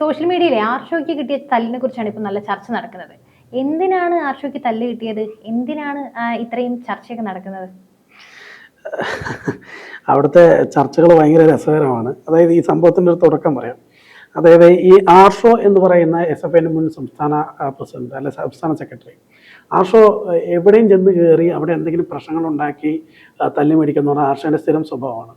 Social മീഡിയയിലെ ആർഷോയ്ക്ക് കിട്ടിയ തല്ലിനെ കുറിച്ചാണ് ഇപ്പൊ നല്ല ചർച്ച നടക്കുന്നത്. എന്തിനാണ് ആർഷോയ്ക്ക് തല്ല് കിട്ടിയത്? എന്തിനാണ് ഇത്രയും ചർച്ചയൊക്കെ നടക്കുന്നത്? അവിടുത്തെ ചർച്ചകൾ ഭയങ്കര രസകരമാണ്. അതായത് ഈ സംഭവത്തിന്റെ ഒരു തുടക്കം പറയാം. അതായത് ഈ ആർഷോ എന്ന് പറയുന്ന എസ് എഫ് ഐന്റെ മുൻ സംസ്ഥാന പ്രസിഡന്റ് അല്ലെ സംസ്ഥാന സെക്രട്ടറി ആർഷോ എവിടെയും ചെന്ന് കയറി അവിടെ എന്തെങ്കിലും പ്രശ്നങ്ങൾ ഉണ്ടാക്കി തല്ലി മേടിക്കുന്ന ആർഷോന്റെ സ്ഥിരം സ്വഭാവമാണ്.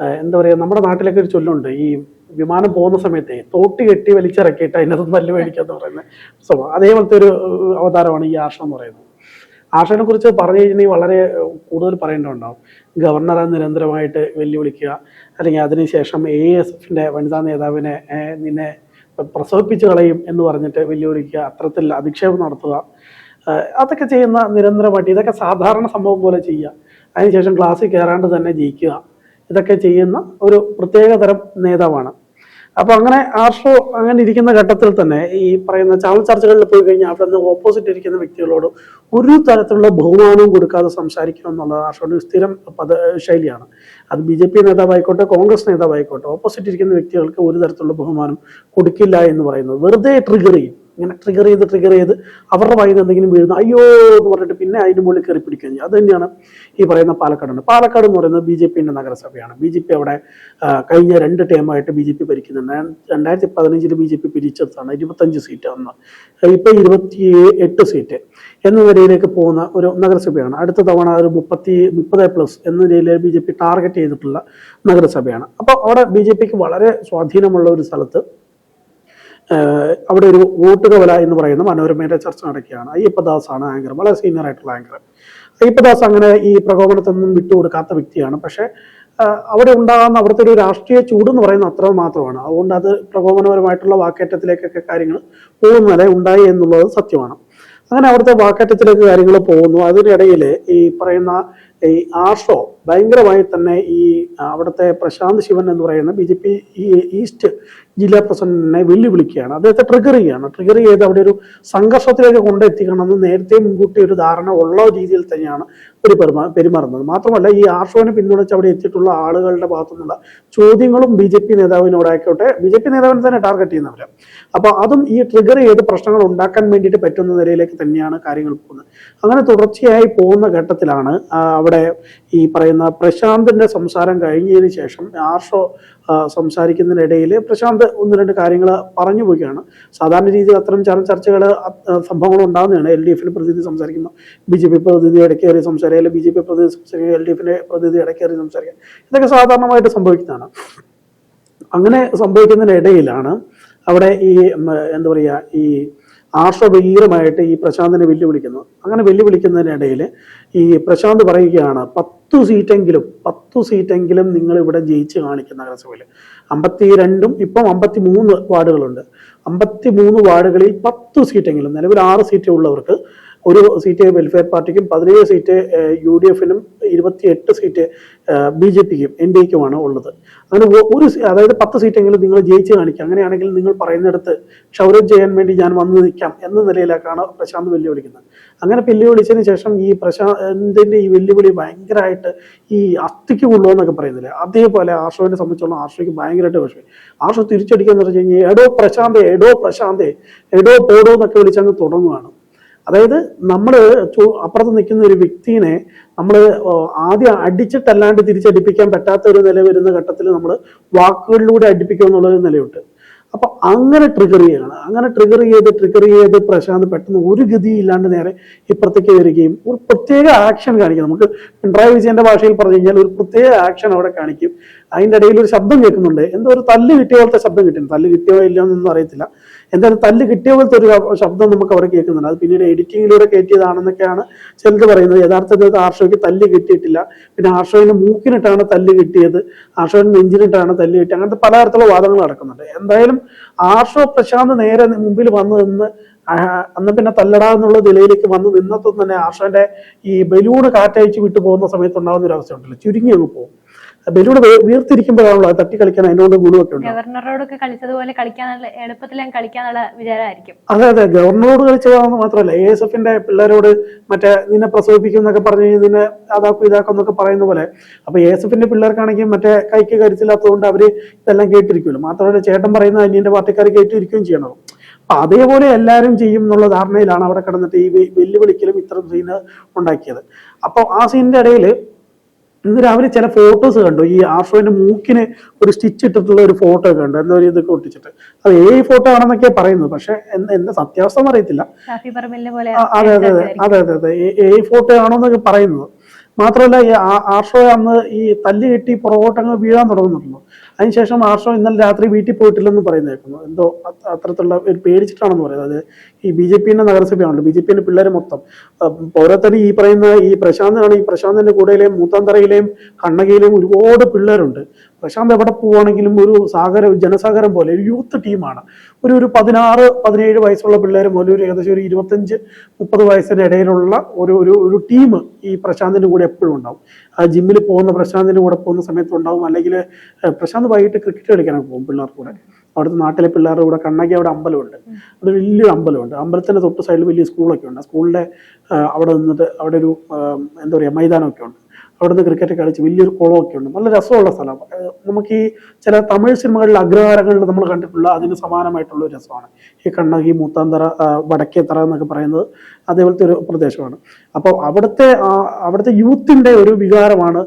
എന്താ പറയുക നമ്മുടെ നാട്ടിലൊക്കെ ഒരു ചൊല്ലുണ്ട് ഈ വിമാനം പോകുന്ന സമയത്തെ തോട്ടി കെട്ടി വലിച്ചിറക്കിയിട്ട് അതിനകത്ത് നല്ല മേടിക്കുക എന്ന് പറയുന്നത്. സ്വഭാവം അതേപോലത്തെ ഒരു അവതാരമാണ് ഈ ആഷ എന്ന് പറയുന്നത്. ആർഷനെ കുറിച്ച് പറഞ്ഞു കഴിഞ്ഞാൽ വളരെ കൂടുതൽ പറയേണ്ടതുണ്ടാവും. ഗവർണറെ നിരന്തരമായിട്ട് വെല്ലുവിളിക്കുക അല്ലെങ്കിൽ അതിനുശേഷം എ എസ് എഫിന്റെ വനിതാ നേതാവിനെ നിന്നെ പ്രസവിപ്പിച്ച് കളയും എന്ന് പറഞ്ഞിട്ട് വെല്ലുവിളിക്കുക അത്തരത്തിൽ അധിക്ഷേപം നടത്തുക അതൊക്കെ ചെയ്യുന്ന നിരന്തരമായിട്ട് ഇതൊക്കെ സാധാരണ സംഭവം പോലെ ചെയ്യുക. അതിനുശേഷം ക്ലാസ്സിൽ കയറാണ്ട് തന്നെ ജയിക്കുക. ഇതൊക്കെ ചെയ്യുന്ന ഒരു പ്രത്യേക തരം നേതാവാണ്. അപ്പൊ അങ്ങനെ ആർഷോ അങ്ങനെ ഇരിക്കുന്ന ഘട്ടത്തിൽ തന്നെ ഈ പറയുന്ന ചാനൽ ചർച്ചകളിൽ പോയി കഴിഞ്ഞാൽ അവിടെ നിന്ന് ഓപ്പോസിറ്റ് ഇരിക്കുന്ന വ്യക്തികളോട് ഒരു തരത്തിലുള്ള ബഹുമാനവും കൊടുക്കാതെ സംസാരിക്കണം എന്നുള്ളത് ആർഷോയുടെ സ്ഥിരം പദ ശൈലിയാണ്. അത് ബി ജെ പി നേതാവായിക്കോട്ടെ കോൺഗ്രസ് നേതാവായിക്കോട്ടെ ഓപ്പോസിറ്റ് ഇരിക്കുന്ന വ്യക്തികൾക്ക് ഒരു തരത്തിലുള്ള ബഹുമാനം കൊടുക്കില്ല എന്ന് പറയുന്നത് വെറുതെ ട്രിഗർ ചെയ്യും. ഇങ്ങനെ ട്രിഗർ ചെയ്ത് ട്രിഗർ ചെയ്ത് അവരുടെ വായിൽ എന്തെങ്കിലും വീഴുന്ന അയ്യോ എന്ന് പറഞ്ഞിട്ട് പിന്നെ അതിന്റെ മുകളിൽ കയറി പിടിക്കാൻ ചെയ്യും. അത് തന്നെയാണ് ഈ പറയുന്ന പാലക്കാടുണ്ട് പാലക്കാട് എന്ന് പറയുന്നത് ബി ജെ പിന്റെ നഗരസഭയാണ്. ബി ജെ പി അവിടെ കഴിഞ്ഞ രണ്ട് ടേമായിട്ട് ബി ജെ പി ഭരിക്കുന്നുണ്ട്. രണ്ടായിരത്തി പതിനഞ്ചിൽ ബി ജെ പി പിരിച്ചെടുത്താണ്. ഇരുപത്തഞ്ച് സീറ്റ് അന്ന് ഇപ്പൊ ഇരുപത്തി എട്ട് സീറ്റ് എന്ന നിലയിലേക്ക് പോകുന്ന ഒരു നഗരസഭയാണ്. അടുത്ത തവണ ഒരു മുപ്പത്തി മുപ്പത് പ്ലസ് എന്ന നിലയിൽ ബി ജെ പി ടാർഗറ്റ് ചെയ്തിട്ടുള്ള നഗരസഭയാണ്. അപ്പോൾ അവിടെ ബി ജെ പിക്ക് വളരെ സ്വാധീനമുള്ള ഒരു സ്ഥലത്ത് അവിടെ ഒരു വോട്ടുകവല എന്ന് പറയുന്ന മനോരമയുടെ ചർച്ച നടക്കുകയാണ്. അയ്യപ്പദാസ് ആണ് ആങ്കർ വളരെ സീനിയർ ആയിട്ടുള്ള ആങ്കർ. അയ്യപ്പദാസ് അങ്ങനെ ഈ പ്രകോപനത്തൊന്നും വിട്ടുകൊടുക്കാത്ത വ്യക്തിയാണ്. പക്ഷെ അവിടെ ഉണ്ടാകുന്ന അവിടുത്തെ ഒരു രാഷ്ട്രീയ ചൂട് എന്ന് പറയുന്നത് അത്ര മാത്രമാണ്. അതുകൊണ്ട് അത് പ്രകോപനപരമായിട്ടുള്ള വാക്കേറ്റത്തിലേക്കൊക്കെ കാര്യങ്ങൾ പോകുന്നതല്ല ഉണ്ടായി എന്നുള്ളത് സത്യമാണ്. അങ്ങനെ അവിടുത്തെ വാക്കേറ്റത്തിലേക്ക് കാര്യങ്ങൾ പോകുന്നു. അതിനിടയിൽ ഈ പറയുന്ന ഈ ആർഷോ ഭയങ്കരമായി തന്നെ ഈ അവിടുത്തെ പ്രശാന്ത് ശിവൻ എന്ന് പറയുന്ന ബി ജെ പി ഈ ഈസ്റ്റ് ജില്ലാ പ്രസിഡന്റിനെ വെല്ലുവിളിക്കുകയാണ്. അദ്ദേഹത്തെ ട്രിഗർ ചെയ്യുകയാണ്. ട്രിഗർ ചെയ്ത് അവിടെ ഒരു സംഘർഷത്തിലേക്ക് കൊണ്ടെത്തിക്കണമെന്ന് നേരത്തെ മുൻകൂട്ടി ഒരു ധാരണ ഉള്ള രീതിയിൽ തന്നെയാണ് ഒരു പെരുമാ പെരുമാറുന്നത്. മാത്രമല്ല ഈ ആർഷോനെ പിന്തുണച്ച് അവിടെ എത്തിയിട്ടുള്ള ആളുകളുടെ ഭാഗത്തു നിന്നുള്ള ചോദ്യങ്ങളും ബി ജെ പി നേതാവിനോടായിക്കോട്ടെ ബി ജെ പി നേതാവിനെ തന്നെ ടാർഗറ്റ് ചെയ്യുന്നവരാണ് അപ്പോൾ അതും ഈ ട്രിഗർ ചെയ്ത് പ്രശ്നങ്ങൾ ഉണ്ടാക്കാൻ വേണ്ടിയിട്ട് പറ്റുന്ന നിലയിലേക്ക് തന്നെയാണ് കാര്യങ്ങൾ പോകുന്നത്. അങ്ങനെ തുടർച്ചയായി പോകുന്ന ഘട്ടത്തിലാണ് അവിടെ ഈ പറയുന്ന പ്രശാന്തിന്റെ സംസാരം കഴിഞ്ഞതിന് ശേഷം ആർഷോ സംസാരിക്കുന്നതിനിടയിൽ പ്രശാന്ത് ഒന്ന് രണ്ട് കാര്യങ്ങൾ പറഞ്ഞു പോവുകയാണ്. സാധാരണ രീതിയിൽ അത്തരം ചർച്ച ചർച്ചകൾ സംഭവങ്ങൾ ഉണ്ടാകുന്നതാണ് എൽ ഡി എഫിൽ പ്രതിനിധി സംസാരിക്കുമ്പോൾ ബി ജെ പി പ്രതിനിധി ഇടയ്ക്ക് കയറി സംസാരിക്കുക അല്ലെങ്കിൽ ബി ജെ പി പ്രതിനിധി സംസാരിക്കുക എൽ ഡി എഫിന്റെ പ്രതിനിധി ഇടയ്ക്ക് കയറി സംസാരിക്കുക. ഇതൊക്കെ സാധാരണമായിട്ട് സംഭവിക്കുന്നതാണ്. അങ്ങനെ സംഭവിക്കുന്നതിനിടയിലാണ് അവിടെ ഈ എന്താ പറയുക ഈ ആർഷ ഭീകരമായിട്ട് ഈ പ്രശാന്തിനെ വെല്ലുവിളിക്കുന്നു. അങ്ങനെ വെല്ലുവിളിക്കുന്നതിനിടയിൽ ഈ പ്രശാന്ത് പറയുകയാണ് പത്തു സീറ്റെങ്കിലും പത്തു സീറ്റെങ്കിലും നിങ്ങൾ ഇവിടെ ജയിച്ച് കാണിക്കും നഗരസഭയിൽ അമ്പത്തി രണ്ടും ഇപ്പം അമ്പത്തി മൂന്ന് വാർഡുകളുണ്ട്. അമ്പത്തി മൂന്ന് വാർഡുകളിൽ പത്തു സീറ്റെങ്കിലും നിലവിൽ ആറ് സീറ്റ് ഉള്ളവർക്ക് ഒരു സീറ്റ് വെൽഫെയർ പാർട്ടിക്കും പതിനേഴ് സീറ്റ് യു ഡി എഫിനും ഇരുപത്തിയെട്ട് സീറ്റ് ബി ജെ പിക്കും എൻ ഡി എക്കുമാണ് ഉള്ളത്. അങ്ങനെ ഒരു അതായത് പത്ത് സീറ്റെങ്കിലും നിങ്ങൾ ജയിച്ച് കാണിക്കുക. അങ്ങനെയാണെങ്കിൽ നിങ്ങൾ പറയുന്നിടത്ത് ക്ഷൗരം ചെയ്യാൻ വേണ്ടി ഞാൻ വന്ന് നിൽക്കാം എന്ന നിലയിലേക്കാണ് പ്രശാന്ത് വെല്ലുവിളിക്കുന്നത് അങ്ങനെ വെല്ലുവിളിച്ചതിന് ശേഷം ഈ പ്രശാന്തിന്റെ ഈ വെല്ലുവിളി ഭയങ്കരമായിട്ട് ഈ അസ്ഥിക്ക് കൊള്ളുമെന്നൊക്കെ പറയുന്നില്ലേ? അതേപോലെ ആർഷോവിനെ സംബന്ധിച്ചോളം ആർഷോയ്ക്ക് ഭയങ്കരമായിട്ട് വിഷമം. ആർഷോ തിരിച്ചടിക്കുക എന്ന് പറഞ്ഞു കഴിഞ്ഞാൽ എടോ പ്രശാന്തേ എടോ പ്രശാന്തേ എടോ പോടോ എന്നൊക്കെ വിളിച്ചങ്ങ് തുടങ്ങുകയാണ് അതായത് നമ്മൾ അപ്പുറത്ത് നിൽക്കുന്ന ഒരു വ്യക്തിനെ നമ്മൾ ആദ്യം അടിച്ചിട്ടല്ലാണ്ട് തിരിച്ചടിപ്പിക്കാൻ പറ്റാത്ത ഒരു നില വരുന്ന ഘട്ടത്തിൽ നമ്മൾ വാക്കുകളിലൂടെ അടിപ്പിക്കുക എന്നുള്ളൊരു നിലയുണ്ട്. അപ്പൊ അങ്ങനെ ട്രിഗർ ചെയ്യണം. അങ്ങനെ ട്രിഗർ ചെയ്ത് ട്രിഗർ ചെയ്ത് പ്രശാന്ത് പെട്ടെന്ന് ഒരു ഗതി ഇല്ലാണ്ട് നേരെ ഇപ്പുറത്തേക്ക് വരികയും ഒരു പ്രത്യേക ആക്ഷൻ കാണിക്കും. നമുക്ക് പിണറായി വിജയന്റെ ഭാഷയിൽ പറഞ്ഞു കഴിഞ്ഞാൽ ഒരു പ്രത്യേക ആക്ഷൻ അവിടെ കാണിക്കും. അതിന്റെ ഇടയിൽ ഒരു ശബ്ദം കേൾക്കുന്നുണ്ട്. എന്തോ ഒരു തല്ല് കിട്ടിയ പോലത്തെ ശബ്ദം കിട്ടുന്നു. തല്ല് കിട്ടിയോ ഇല്ലയോ എന്നൊന്നും അറിയത്തില്ല. എന്തായാലും തല്ല് കിട്ടിയ പോലത്തെ ഒരു ശബ്ദം നമുക്ക് അവിടെ കേൾക്കുന്നുണ്ട്. അത് പിന്നീട് എഡിറ്റിങ്ങിലൂടെ കയറ്റിയതാണെന്നൊക്കെയാണ് ചിലത് പറയുന്നത്. യഥാർത്ഥത്തിൽ ആർഷോയ്ക്ക് തല്ല് കിട്ടിയിട്ടില്ല. പിന്നെ ആർഷോയിന് മൂക്കിനിട്ടാണ് തല്ല് കിട്ടിയത്. ആർഷോയിന് നെഞ്ചിനിട്ടാണ് തല്ല് കിട്ടിയത്. അങ്ങനത്തെ പലതരത്തിലുള്ള വാദങ്ങൾ നടക്കുന്നുണ്ട്. എന്തായാലും ആർഷോ പ്രശാന്ത് നേരെ മുമ്പിൽ വന്നു നിന്ന് അന്ന് പിന്നെ തല്ലടാ എന്നുള്ള നിലയിലേക്ക് വന്ന് നിന്നത്തും തന്നെ ആർഷോന്റെ ഈ ബലൂണ് കാറ്റയച്ച് വിട്ടു പോകുന്ന സമയത്ത് ഉണ്ടാകുന്ന ഒരു അവസ്ഥ ഉണ്ടല്ലോ ചുരുങ്ങി അങ്ങ് പോകും. ബലൂൺ വീർത്തിരിക്കുമ്പോഴാണല്ലോ അത് തട്ടി കളിക്കാൻ അതിനോട് ഗുണമൊക്കെ ഉണ്ട്? ഗവർണറോടൊക്കെ കളിച്ചതുപോലെ കളിക്കാനുള്ള എളുപ്പത്തിൽ ഞാൻ കളിക്കാനുള്ള വിചാരമായിരിക്കും. അതെ അതെ. ഗവർണറോട് കളിച്ചതാണെന്ന് മാത്രമല്ല എ എസ് എഫിന്റെ പിള്ളേരോട് മറ്റേ നിന്നെ പ്രസവിപ്പിക്കും എന്നൊക്കെ പറഞ്ഞ് നിന്നെ അതാക്കും ഇതാക്കും എന്നൊക്കെ പറയുന്ന പോലെ അപ്പൊ എ എസ് എഫിന്റെ പിള്ളേർക്കാണെങ്കിൽ മറ്റേ കൈക്ക് കരുത്തില്ലാത്തതുകൊണ്ട് അവർ ഇതെല്ലാം കേട്ടിരിക്കുമല്ലോ. മാത്രമല്ല ചേട്ടൻ പറയുന്ന അന്യന്റെ പാർട്ടിക്കാർ കേട്ടിരിക്കുകയും ചെയ്യണം? അപ്പൊ അതേപോലെ എല്ലാവരും ചെയ്യും എന്നുള്ള ധാരണയിലാണ് അവിടെ കിടന്നിട്ട് ഈ വെല്ലുവിളിക്കലും ഇത്തരം സീന് ഉണ്ടാക്കിയത്. അപ്പോൾ ആ സീനിന്റെ ഇടയിൽ ഇന്ന് രാവിലെ ചില ഫോട്ടോസ് കണ്ടു. ഈ ആർഷോന്റെ മൂക്കിന് ഒരു സ്റ്റിച്ച് ഇട്ടിട്ടുള്ള ഒരു ഫോട്ടോ ഒക്കെ കണ്ടു. എന്തോ ഒരു ഇതൊക്കെ ഒട്ടിച്ചിട്ട്. അത് ഏ ഫോട്ടോ ആണെന്നൊക്കെ പറയുന്നത്. പക്ഷെ എന്ത് സത്യാവസ്ഥ അറിയത്തില്ല അതെ അതെ അതെ. അതെ അതെ ഏ ഫോട്ടോ ആണോന്നൊക്കെ പറയുന്നത്. മാത്രമല്ല ഈ ആർഷോ അന്ന് ഈ തല്ലി കെട്ടി പുറകോട്ടങ്ങ് വീഴാൻ തുടങ്ങുന്നുണ്ടല്ലോ. അതിനുശേഷം ആർഷോ ഇന്നലെ രാത്രി വീട്ടിൽ പോയിട്ടില്ലെന്ന് പറയുന്നത് കേൾക്കുന്നു എന്തോ അത് അത്തരത്തിലുള്ള ഒരു പേടിച്ചിട്ടാണെന്ന് പറയുന്നത്. അത് ഈ ബി ജെ പിന്റെ നഗരസഭയാണല്ലോ. ബി ജെ പിന്റെ പിള്ളേർ മൊത്തം. ഓരോരുത്തരും ഈ പറയുന്ന ഈ പ്രശാന്തനാണ് ഈ പ്രശാന്തിന്റെ കൂടെയിലെയും മൂത്താന്തറയിലെയും കണ്ണകയിലെയും ഒരുപാട് പിള്ളേരുണ്ട്. പ്രശാന്ത് എവിടെ പോവുകയാണെങ്കിലും ഒരു സാഗര ജനസാഗരം പോലെ ഒരു യൂത്ത് ടീമാണ്. ഒരു ഒരു പതിനാറ് പതിനേഴ് വയസ്സുള്ള പിള്ളേർ മുതൽ ഒരു ഏകദേശം ഒരു ഇരുപത്തഞ്ച് മുപ്പത് വയസ്സിന് ഇടയിലുള്ള ഒരു ഒരു ഒരു ടീം ഈ പ്രശാന്തിന്റെ കൂടെ എപ്പോഴും ഉണ്ടാവും. ആ ജിമ്മിൽ പോകുന്ന പ്രശാന്തിന്റെ കൂടെ പോകുന്ന സമയത്ത് ഉണ്ടാവും. അല്ലെങ്കിൽ പ്രശാന്ത് വൈകിട്ട് ക്രിക്കറ്റ് കളിക്കാനൊക്കെ പോകും പിള്ളേർ കൂടെ. അവിടുത്തെ നാട്ടിലെ പിള്ളേരുടെ കൂടെ കണ്ണാക്കി അവിടെ അമ്പലമുണ്ട്. അത് വലിയൊരു അമ്പലമുണ്ട്. അമ്പലത്തിന്റെ തൊട്ട് സൈഡിൽ വലിയ സ്കൂളൊക്കെ ഉണ്ട്. ആ സ്കൂളിന്റെ അവിടെ നിന്നിട്ട് അവിടെ ഒരു എന്താ പറയുക മൈതാനമൊക്കെ ഉണ്ട്. അവിടെ നിന്ന് ക്രിക്കറ്റ് കളിച്ച് വലിയൊരു കുളമൊക്കെ ഉണ്ട് നല്ല രസമുള്ള സ്ഥലമാണ്. നമുക്ക് ഈ ചില തമിഴ് സിനിമകളിലെ അഗ്രഹാരങ്ങളിൽ നമ്മൾ കണ്ടിട്ടുള്ള അതിന് സമാനമായിട്ടുള്ള ഒരു രസമാണ്. ഈ കണ്ണകി മൂത്താന്തറ വടക്കേത്തറ എന്നൊക്കെ പറയുന്നത് അതേപോലത്തെ ഒരു പ്രദേശമാണ്. അപ്പോൾ അവിടുത്തെ അവിടുത്തെ യൂത്തിന്റെ ഒരു വികാരമാണ്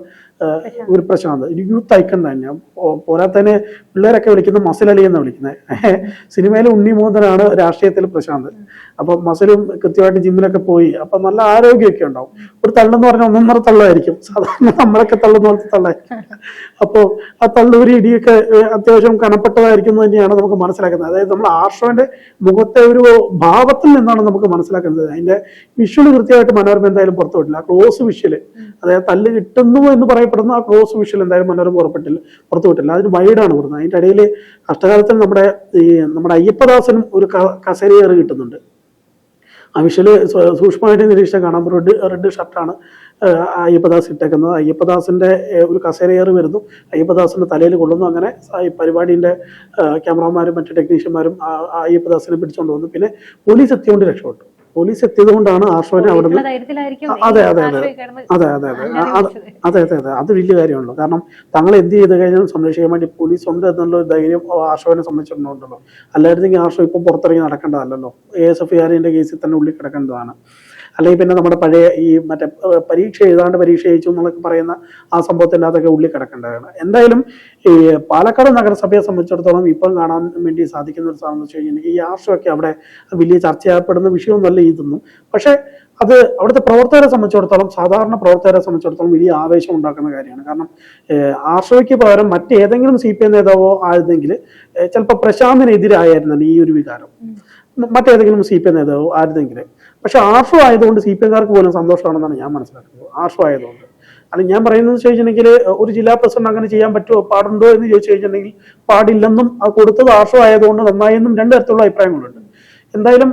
ഒരു പ്രശ്നമാണ്. ഒരു യൂത്ത് ഐക്കൺ തന്നെ. പോരാത്തതിന് പിള്ളേരൊക്കെ വിളിക്കുന്ന അലി എന്ന് വിളിക്കുന്നത് സിനിമയിൽ ഉണ്ണിമോഹനാണ് രാഷ്ട്രീയത്തിൽ പ്രശാന്ത് അപ്പൊ മസലും കൃത്യമായിട്ട് ജിമ്മിലൊക്കെ പോയി. അപ്പൊ നല്ല ആരോഗ്യമൊക്കെ ഉണ്ടാവും. ഒരു തള്ളെന്ന് പറഞ്ഞാൽ ഒന്നൊന്നര തള്ളായിരിക്കും. സാധാരണ നമ്മളൊക്കെ തള്ളുന്ന പോലത്തെ തള്ളായിരിക്കും. അപ്പോൾ ആ തള്ളൂരി ഇടിയൊക്കെ അത്യാവശ്യം കനപ്പെട്ടതായിരിക്കും തന്നെയാണ് നമുക്ക് മനസ്സിലാക്കുന്നത്. അതായത് നമ്മൾ ആർഷോന്റെ മുഖത്തെ ഒരു ഭാവത്തിൽ നിന്നാണ് നമുക്ക് മനസ്സിലാക്കുന്നത്. അതിന്റെ വിഷ്വൽ കൃത്യമായിട്ട് മനോരമ എന്തായാലും പുറത്തു വിട്ടില്ല ക്ലോസ് വിഷ്വൽ അതായത് തല്ല് കിട്ടുന്നു എന്ന് പറയപ്പെടുന്ന ആ ക്ലോസ് വിഷൽ എന്തായാലും മനോരമ പുറപ്പെട്ടില്ല പുറത്തുവിട്ടില്ല. അതിന് വൈഡാണ് വരുന്നത്. അതിന്റെ ഇടയിൽ കഷ്ടകാലത്തിൽ നമ്മുടെ ഈ നമ്മുടെ അയ്യപ്പദാസനും ഒരു കസേരയേറ് കിട്ടുന്നുണ്ട്. ആ മിഷൽ സൂക്ഷ്മമായിട്ട് നിരീക്ഷിച്ചാൽ കാണാം. റെഡ് റെഡ് ഷർട്ടാണ് അയ്യപ്പദാസ് ഇട്ടേക്കുന്നത്. അയ്യപ്പദാസിന്റെ ഒരു കസേരയേറ് വരുന്നു. അയ്യപ്പദാസിന്റെ തലയിൽ കൊള്ളുന്നു. അങ്ങനെ ഈ പരിപാടിന്റെ ക്യാമറമാരും മറ്റു ടെക്നീഷ്യന്മാരും അയ്യപ്പദാസിനെ പിടിച്ചുകൊണ്ട് വന്നു. പിന്നെ പോലീസ് എത്തിയോണ്ട് രക്ഷപ്പെട്ടു. പോലീസ് എത്തിയത് കൊണ്ടാണ് ആർഷോനെ അവിടെ അതെ, അതെ, അതെ. അതെ അതെ അതെ. അത് അതെ അതെ അതെ. വലിയ കാര്യമാണല്ലോ. കാരണം തങ്ങൾ എന്ത് ചെയ്ത് കഴിഞ്ഞാൽ സംരക്ഷിക്കാൻ വേണ്ടി പോലീസ് ഉണ്ട് എന്നുള്ള ധൈര്യം ആർഷോനെ സംബന്ധിച്ചിട്ടുണ്ടല്ലോ അല്ലായിരുന്നെങ്കിൽ ആർഷോ ഇപ്പം പുറത്തിറങ്ങി നടക്കേണ്ടതല്ലോ എ എസ് എഫ് ആറിന്റെ കേസിൽ തന്നെ ഉള്ളിൽ കിടക്കേണ്ടതാണ്. അല്ലെങ്കിൽ പിന്നെ നമ്മുടെ പഴയ ഈ മറ്റേ പരീക്ഷ എഴുതാണ്ട് പരീക്ഷ എഴുതിച്ചു എന്നൊക്കെ പറയുന്ന ആ സംഭവത്തിനകത്തൊക്കെ അതൊക്കെ ഉള്ളിൽ കിടക്കേണ്ടതാണ്. എന്തായാലും ഈ പാലക്കാട് നഗരസഭയെ സംബന്ധിച്ചിടത്തോളം ഇപ്പം കാണാൻ വേണ്ടി സാധിക്കുന്ന ഒരു സാധനം എന്ന് വെച്ച് കഴിഞ്ഞാൽ ഈ ആർഷമൊക്കെ അവിടെ വലിയ ചർച്ച ചെയ്യപ്പെടുന്ന വിഷയമൊന്നുമല്ല ഇതൊന്നും. പക്ഷേ അത് അവിടുത്തെ പ്രവർത്തകരെ സംബന്ധിച്ചിടത്തോളം സാധാരണ പ്രവർത്തകരെ സംബന്ധിച്ചിടത്തോളം വലിയ ആവേശം ഉണ്ടാക്കുന്ന കാര്യമാണ്. കാരണം ആർഷവയ്ക്ക് പകരം മറ്റേതെങ്കിലും സി പി എം നേതാവോ ആയിരുന്നെങ്കിൽ ചിലപ്പോൾ പ്രശാന്തിനെതിരായിരുന്നു ഈ ഒരു വികാരം. മറ്റേതെങ്കിലും സി പി എം നേതാവോ ആയിരുന്നെങ്കിൽ പക്ഷെ ആർഷോ ആയതുകൊണ്ട് സി പി എംകാർക്ക് പോലും സന്തോഷമാണെന്നാണ് ഞാൻ മനസ്സിലാക്കുന്നത്. ആർഷോ ആയതുകൊണ്ട്. അല്ല ഞാൻ പറയുന്നത് ചോദിച്ചിട്ടുണ്ടെങ്കിൽ ഒരു ജില്ലാ പ്രസിഡന്റ് അങ്ങനെ ചെയ്യാൻ പറ്റുമോ? പാടുണ്ടോ എന്ന് ചോദിച്ചു കഴിഞ്ഞിട്ടുണ്ടെങ്കിൽ പാടില്ലെന്നും അത് കൊടുത്തത് ആർഷോ ആയതുകൊണ്ട് നന്നായെന്നും രണ്ട് തരത്തിലുള്ള അഭിപ്രായങ്ങളുണ്ട്. എന്തായാലും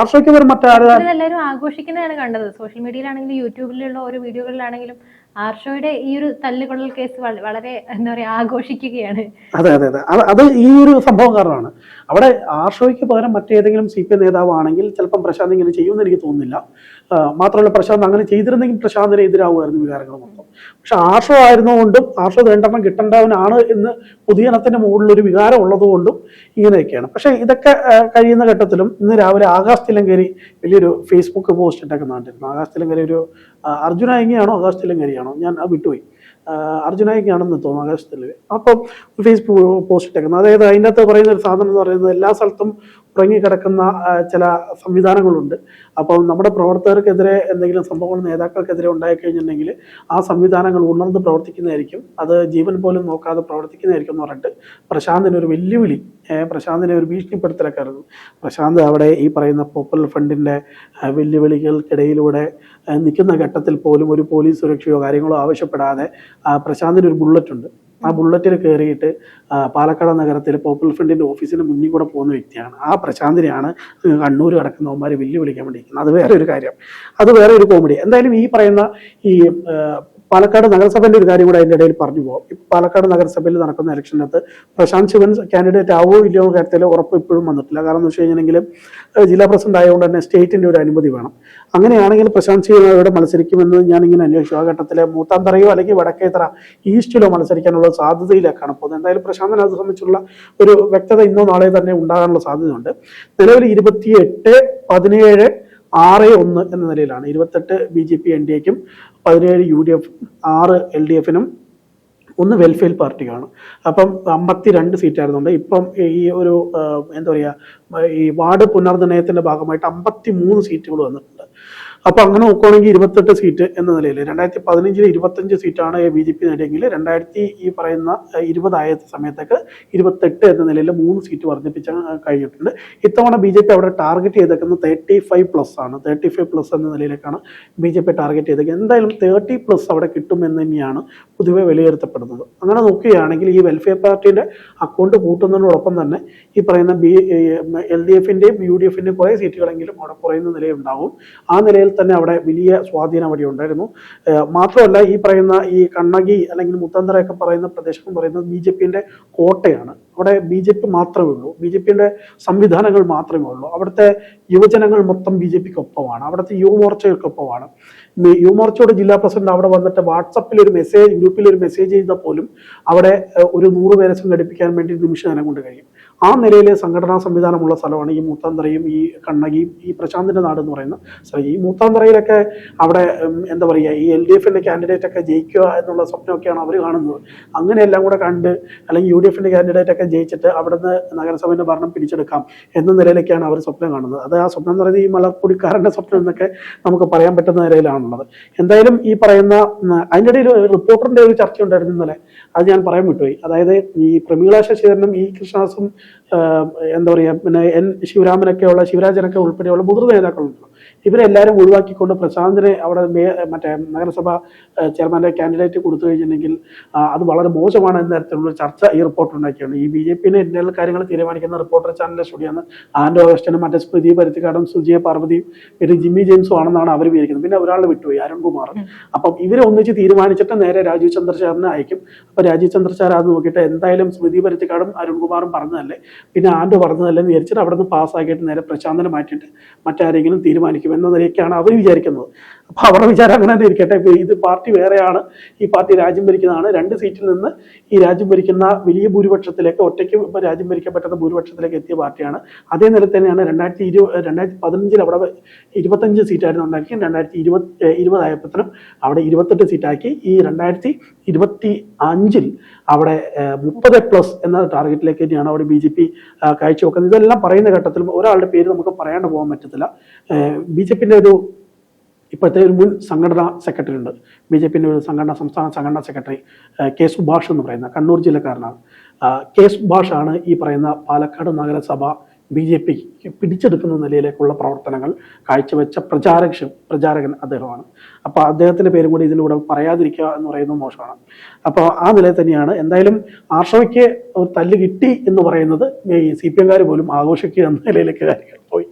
ആർഷോയ്ക്ക് മറ്റാരും ആഘോഷിക്കുന്നതാണ് കണ്ടത്. സോഷ്യൽ മീഡിയയിലാണെങ്കിലും യൂട്യൂബിലുള്ള ഓരോ വീഡിയോകളിലാണെങ്കിലും ആർഷോയുടെ ഈ ഒരു തല്ലുകൊള്ളൽ കേസ് വളരെ എന്താ പറയാ ആഘോഷിക്കുകയാണ്. അതെ അതെ അതെ. അത് ഈ ഒരു സംഭവം കാരണമാണ്. അവിടെ ആർഷോയ്ക്ക് പകരം മറ്റേതെങ്കിലും സി പി എം നേതാവാണെങ്കിൽ ചിലപ്പം പ്രശാന്ത് ഇങ്ങനെ ചെയ്യുമെന്ന് എനിക്ക് തോന്നുന്നില്ല. മാത്രമല്ല പ്രശാന്ത് അങ്ങനെ ചെയ്തിരുന്നെങ്കിൽ പ്രശാന്തിനെ എതിരാവുമായിരുന്നു വികാരങ്ങൾ മൊത്തം. പക്ഷെ ആർഷോ ആയിരുന്നുകൊണ്ടും ആർഷോ രണ്ടെണ്ണം കിട്ടേണ്ടവനാണ് എന്ന് പൊതുജനത്തിന്റെ ഒരു വികാരം ഉള്ളതുകൊണ്ടും ഇങ്ങനെയൊക്കെയാണ്. പക്ഷെ ഇതൊക്കെ കഴിയുന്ന ഘട്ടത്തിലും ഇന്ന് രാവിലെ ആകാശ് തിലങ്കരി വലിയൊരു ഫേസ്ബുക്ക് പോസ്റ്റ് ഇട്ടൊക്കെ നടന്നിരുന്നു ആകാശ് തിലങ്കരി ഒരു അർജുന എങ്ങനെയാണോ ആകാശ് തിലങ്കരിയാണോ ഞാൻ അത് വിട്ടുപോയി. അർജുനായിക്കാണെന്ന് തോന്നുന്നു ആകാശത്തിൽ അപ്പം ഫേസ്ബുക്ക് പോസ്റ്റ് ഇട്ടേക്കുന്നത് അതായത് അതിന്റെ അകത്ത് പറയുന്ന ഒരു സാധനം എന്ന് പറയുന്നത് എല്ലാ സ്ഥലത്തും ഉറങ്ങിക്കിടക്കുന്ന ചില സംവിധാനങ്ങളുണ്ട്. അപ്പോൾ നമ്മുടെ പ്രവർത്തകർക്കെതിരെ എന്തെങ്കിലും സംഭവങ്ങൾ നേതാക്കൾക്കെതിരെ ഉണ്ടായിക്കഴിഞ്ഞിട്ടുണ്ടെങ്കിൽ ആ സംവിധാനങ്ങൾ ഉണർന്ന് പ്രവർത്തിക്കുന്നതായിരിക്കും. അത് ജീവൻ പോലും നോക്കാതെ പ്രവർത്തിക്കുന്നതായിരിക്കും എന്ന് പറഞ്ഞിട്ട് പ്രശാന്തിന് ഒരു വെല്ലുവിളി പ്രശാന്തിനെ ഒരു ഭീഷണിപ്പെടുത്തലൊക്കെ ആയിരുന്നു പ്രശാന്ത് അവിടെ ഈ പറയുന്ന പോപ്പുലർ ഫണ്ടിന്റെ ആ, വെല്ലുവിളികൾക്കിടയിലൂടെ നിൽക്കുന്ന ഘട്ടത്തിൽ പോലും ഒരു പോലീസ് സുരക്ഷയോ കാര്യങ്ങളോ ആവശ്യപ്പെടാതെ പ്രശാന്തിന് ഒരു ബുള്ളറ്റ് ഉണ്ട് ആ ബുള്ളറ്റിൽ കയറിയിട്ട് പാലക്കാട് നഗരത്തിൽ പോപ്പുലർ ഫ്രണ്ടിന്റെ ഓഫീസിന് മുന്നിൽ കൂടെ പോകുന്ന വ്യക്തിയാണ്. ആ പ്രശാന്തിനെയാണ് കണ്ണൂർ കിടക്കുന്നവന്മാർ വെല്ലുവിളിക്കാൻ വേണ്ടിയിരിക്കുന്നത്. അത് വേറെ ഒരു കാര്യം. അത് വേറെ ഒരു കോമഡി എന്തായാലും ഈ പറയുന്ന ഈ പാലക്കാട് നഗരസഭയിലെ ഒരു കാര്യം കൂടെ അതിന്റെ ഇടയിൽ പറഞ്ഞു പോകാം പാലക്കാട് നഗരസഭയിൽ നടക്കുന്ന ഇലക്ഷനകത്ത് പ്രശാന്ത് ശിവൻ കാൻഡിഡേറ്റ് ആവോ ഇല്ലയോ എന്ന കാര്യത്തിൽ ഉറപ്പ് ഇപ്പോഴും വന്നിട്ടില്ല. കാരണം എന്ന് വെച്ച് കഴിഞ്ഞിട്ടുണ്ടെങ്കിൽ ജില്ലാ പ്രസിഡന്റ് ആയതുകൊണ്ട് തന്നെ സ്റ്റേറ്റിന്റെ ഒരു അനുമതി വേണം. അങ്ങനെയാണെങ്കിൽ പ്രശാന്ത് ശിവൻ അവിടെ മത്സരിക്കുമെന്ന് ഞാൻ ഇങ്ങനെ അന്വേഷിച്ചു. ആ ഘട്ടത്തിലെ മൂത്താന്തറയോ അല്ലെങ്കിൽ വടക്കേത്തറ ഈസ്റ്റിലോ മത്സരിക്കാനുള്ള സാധ്യതയിലേക്കാണ് പോകുന്നത്. എന്തായാലും പ്രശാന്തിനെ അത് സംബന്ധിച്ചുള്ള ഒരു വ്യക്തത ഇന്നോ നാളെ തന്നെ ഉണ്ടാകാനുള്ള സാധ്യതയുണ്ട്. നിലവിൽ ഇരുപത്തിയെട്ട് പതിനേഴ് ആറ് ഒന്ന് എന്ന നിലയിലാണ്. ഇരുപത്തെട്ട് B J P N D എക്കും പതിനേഴ് യു ഡി എഫ് ആറ് എൽ ഡി എഫിനും ഒന്ന് വെൽഫെയർ പാർട്ടിയാണ് അപ്പം അമ്പത്തി രണ്ട് സീറ്റായിരുന്നുണ്ട്. ഇപ്പം ഈ ഒരു എന്താ പറയുക ഈ വാർഡ് പുനർനിർണയത്തിന്റെ ഭാഗമായിട്ട് അമ്പത്തി മൂന്ന് സീറ്റുകൾ വന്നിട്ടുണ്ട്. അപ്പൊ അങ്ങനെ നോക്കുകയാണെങ്കിൽ ഇരുപത്തെട്ട് സീറ്റ് എന്ന നിലയിൽ രണ്ടായിരത്തി പതിനഞ്ചിൽ ഇരുപത്തഞ്ച് സീറ്റാണ് ബി ജെ പി നേടിയെങ്കിൽ രണ്ടായിരത്തി ഈ പറയുന്ന ഇരുപതായ സമയത്തൊക്കെ ഇരുപത്തെട്ട് എന്ന നിലയിൽ മൂന്ന് സീറ്റ് വർദ്ധിപ്പിച്ച കഴിഞ്ഞിട്ടുണ്ട്. ഇത്തവണ ബി ജെ പി അവിടെ ടാർഗറ്റ് ചെയ്തേക്കുന്നത് തേർട്ടി ഫൈവ് പ്ലസ് ആണ്. തേർട്ടി ഫൈവ് പ്ലസ് എന്ന നിലയിലേക്കാണ് ബി ജെ പി ടാർഗറ്റ് ചെയ്തത് എന്തായാലും തേർട്ടി പ്ലസ് അവിടെ കിട്ടുമെന്ന് തന്നെയാണ് പൊതുവെ വിലയിരുത്തപ്പെടുന്നത്. അങ്ങനെ നോക്കുകയാണെങ്കിൽ ഈ വെൽഫെയർ പാർട്ടിയുടെ അക്കൗണ്ട് കൂട്ടുന്നതിനോടൊപ്പം തന്നെ ഈ പറയുന്ന ബി എൽ ഡി എഫിന്റെയും യു ഡി എഫിന്റെയും കുറേ സീറ്റുകളെങ്കിലും അവിടെ കുറയുന്ന നിലയുണ്ടാവും. ആ നിലയിൽ തന്നെ അവിടെ വലിയ സ്വാധീനം അവിടെ ഉണ്ടായിരുന്നു. മാത്രമല്ല ഈ പറയുന്ന ഈ കണ്ണകി അല്ലെങ്കിൽ മുത്തന്തറയൊക്കെ പറയുന്ന പ്രദേശം എന്ന് പറയുന്നത് ബി ജെ പിന്റെ കോട്ടയാണ്. അവിടെ ബി ജെ പി മാത്രമേ ഉള്ളൂ. ബി ജെ പിന്റെ സംവിധാനങ്ങൾ മാത്രമേ ഉള്ളൂ. അവിടുത്തെ യുവജനങ്ങൾ മൊത്തം ബി ജെ പിക്ക് ഒപ്പമാണ് അവിടുത്തെ യുവമോർച്ചകൾക്കൊപ്പമാണ്. യുവമോർച്ചയുടെ ജില്ലാ പ്രസിഡന്റ് അവിടെ വന്നിട്ട് വാട്സപ്പിൽ ഒരു മെസ്സേജ് ഗ്രൂപ്പിൽ ഒരു മെസ്സേജ് ചെയ്താൽ പോലും അവിടെ ഒരു നൂറ് പേരെ സംഘടിപ്പിക്കാൻ വേണ്ടി നിമിഷം നേരം കൊണ്ട് കഴിയും. ആ നിലയിലെ സംഘടനാ സംവിധാനമുള്ള സ്ഥലമാണ് ഈ മൂത്താന്തറയും ഈ കണ്ണകിയും ഈ പ്രശാന്തിന്റെ നാട് എന്ന് പറയുന്ന സ്ഥലം. ഈ മൂത്താന്തറയിലൊക്കെ അവിടെ എന്താ പറയുക ഈ എൽ ഡി എഫിന്റെ കാൻഡിഡേറ്റ് ഒക്കെ ജയിക്കുക എന്നുള്ള സ്വപ്നമൊക്കെയാണ് അവർ കാണുന്നത്. അങ്ങനെ എല്ലാം കൂടെ കണ്ട് അല്ലെങ്കിൽ യു ഡി എഫിന്റെ കാൻഡിഡേറ്റ് ഒക്കെ ജയിച്ചിട്ട് അവിടുന്ന് നഗരസഭയുടെ ഭരണം പിടിച്ചെടുക്കാം എന്ന നിലയിലൊക്കെയാണ് അവർ സ്വപ്നം കാണുന്നത്. അത് ആ സ്വപ്നം എന്ന് പറയുന്നത് ഈ മലപ്പുടിക്കാരന്റെ സ്വപ്നം എന്നൊക്കെ നമുക്ക് പറയാൻ പറ്റുന്ന നിലയിലാണുള്ളത്. എന്തായാലും ഈ പറയുന്ന അതിന്റെ ഇടയിൽ റിപ്പോർട്ടറിന്റെ ഒരു ചർച്ച ഉണ്ടായിരുന്നു ഇന്നലെ. അത് ഞാൻ പറയാൻ വിട്ടുപോയി. അതായത് ഈ പ്രമീള ശശിധരനും ഈ കൃഷ്ണദാസും എന്താ പറയുക പിന്നെ എൻ ശിവരാമനൊക്കെയുള്ള ശിവരാജനൊക്കെ ഉൾപ്പെടെയുള്ള മുതിർന്ന നേതാക്കളുണ്ടല്ലോ. ഇവരെല്ലാവരും ഒഴിവാക്കിക്കൊണ്ട് പ്രശാന്തിനെ അവിടെ മേ- മറ്റേ നഗരസഭ ചെയർമാന്റെ കാൻഡിഡേറ്റ് കൊടുത്തു കഴിഞ്ഞിട്ടുണ്ടെങ്കിൽ അത് വളരെ മോശമാണ് എന്ന തരത്തിലുള്ള ചർച്ച ഈ റിപ്പോർട്ട് ഉണ്ടാക്കിയാണ് ഈ ബി ജെ പിന്നെ ഇന്ത്യയിലെ കാര്യങ്ങൾ തീരുമാനിക്കുന്ന റിപ്പോർട്ടർ ചാനലിലെ സ്റ്റുഡിയാണ് ആൻഡ് ഓഗസ്റ്റനും മറ്റേ സ്മൃതി പരുത്തിക്കാടും സുജിയ പാർവതിയും പിന്നെ ജിമ്മി ജെയിംസും ആണെന്നാണ് അവർ വിചാരിക്കുന്നത്. പിന്നെ ഒരാൾ വിട്ടുപോയി അരുൺകുമാർ. അപ്പം ഇവരെ ഒന്നിച്ച് തീരുമാനിച്ചിട്ട് നേരെ രാജീവ് ചന്ദ്രശേഖരനെ അയക്കും. അപ്പൊ രാജീവ് ചന്ദ്രശേഖർ അത് നോക്കിയിട്ട് എന്തായാലും സ്മൃതി പരുത്തിക്കാടും അരുൺകുമാറും പറഞ്ഞതല്ലേ? പിന്നെ ആൻഡ് പറഞ്ഞതല്ലേ എന്ന് വിചാരിച്ചിട്ട് അവിടെ നിന്ന് പാസ്സാക്കിയിട്ട് നേരെ പ്രശാന്തനെ മാറ്റിയിട്ട് മറ്റാരെങ്കിലും തീരുമാനിക്കും. എന്ന നിലയ്ക്കാണ് അവർ വിചാരിക്കുന്നത്. അപ്പൊ അവരുടെ വിചാരം അങ്ങനെ തന്നെ ഇരിക്കട്ടെ. ഇത് പാർട്ടി വേറെയാണ്. ഈ പാർട്ടി രാജ്യം ഭരിക്കുന്നതാണ്. രണ്ട് സീറ്റിൽ നിന്ന് ഈ രാജ്യം ഭരിക്കുന്ന വലിയ ഭൂരിപക്ഷത്തിലേക്ക് ഒറ്റയ്ക്ക് രാജ്യം ഭരിക്കപ്പെട്ട ഭൂരിപക്ഷത്തിലേക്ക് എത്തിയ പാർട്ടിയാണ്. അതേ നില തന്നെയാണ് രണ്ടായിരത്തി ഇരു രണ്ടായിരത്തി പതിനഞ്ചിൽ അവിടെ ഇരുപത്തഞ്ച് സീറ്റായിരുന്നു ഉണ്ടാക്കി രണ്ടായിരത്തി ഇരുപത് ഇരുപതായപ്പോഴത്തേനും അവിടെ ഇരുപത്തെട്ട് സീറ്റാക്കി. ഈ രണ്ടായിരത്തി ഇരുപത്തി അഞ്ചിൽ അവിടെ മുപ്പത് പ്ലസ് എന്ന ടാർഗറ്റിലേക്ക് തന്നെയാണ് അവിടെ ബി ജെ പി കാഴ്ചവെക്കുന്നത്. ഇതെല്ലാം പറയുന്ന ഘട്ടത്തിൽ ഒരാളുടെ പേര് നമുക്ക് പറയാണ്ട് പോകാൻ പറ്റത്തില്ല. ബി ജെ പിന്റെ ഒരു ഇപ്പോഴത്തെ ഒരു മുൻ സംഘടനാ സെക്രട്ടറി ഉണ്ട്. ബി ജെ പിന്റെ ഒരു സംഘടനാ സംസ്ഥാന സംഘടനാ സെക്രട്ടറി കെ സുഭാഷ് എന്ന് പറയുന്ന കണ്ണൂർ ജില്ലക്കാരനാണ്. കെ സുഭാഷ് ആണ് ഈ പറയുന്ന പാലക്കാട് നഗരസഭ ബി ജെ പി പിടിച്ചെടുക്കുന്ന നിലയിലേക്കുള്ള പ്രവർത്തനങ്ങൾ കാഴ്ചവെച്ച പ്രചാരക പ്രചാരകൻ അദ്ദേഹമാണ്. അപ്പോൾ അദ്ദേഹത്തിന്റെ പേരും കൂടി ഇതിലൂടെ പറയാതിരിക്കുക എന്ന് പറയുന്നത് മോശമാണ്. അപ്പോൾ ആ നിലയിൽ തന്നെയാണ് എന്തായാലും ആർഷവയ്ക്ക് ഒരു തല്ല് കിട്ടി എന്ന് പറയുന്നത് ഈ സി പി എംകാർ പോലും ആഘോഷിക്കുക എന്ന നിലയിലേക്ക് കാര്യങ്ങൾ പോയി.